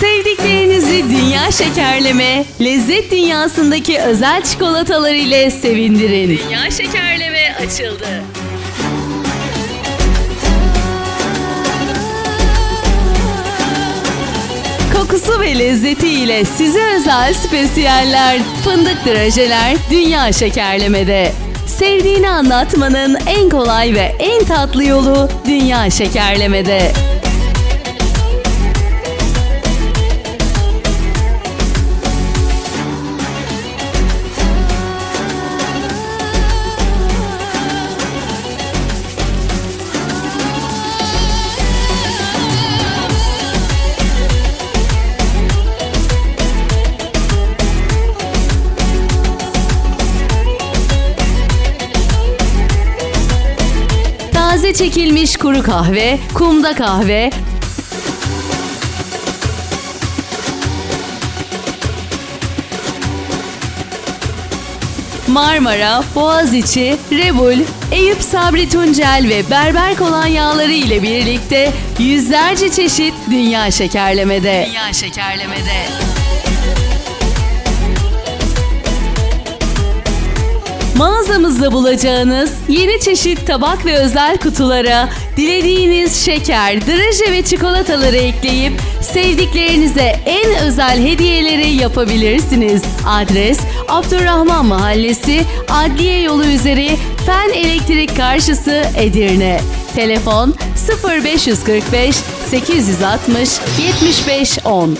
Sevdiklerinizi dünya şekerleme, lezzet dünyasındaki özel çikolatalar ile sevindirin. Dünya şekerleme açıldı. Kokusu ve lezzeti ile size özel spesiyeller, fındık drajeler dünya şekerlemede. Sevdiğini anlatmanın en kolay ve en tatlı yolu dünya şekerlemede. Taze çekilmiş kuru kahve, kumda kahve, Marmara, Boğaziçi, Rebul, Eyüp Sabri Tuncel ve Berber kolonyaları ile birlikte yüzlerce çeşit dünya şekerlemede. Dünya şekerlemede. Mağazamızda bulacağınız yeni çeşit tabak ve özel kutulara dilediğiniz şeker, draje ve çikolataları ekleyip sevdiklerinize en özel hediyeleri yapabilirsiniz. Adres Abdurrahman Mahallesi, Adliye Yolu üzeri Fen Elektrik karşısı Edirne. Telefon 0545 860 75 10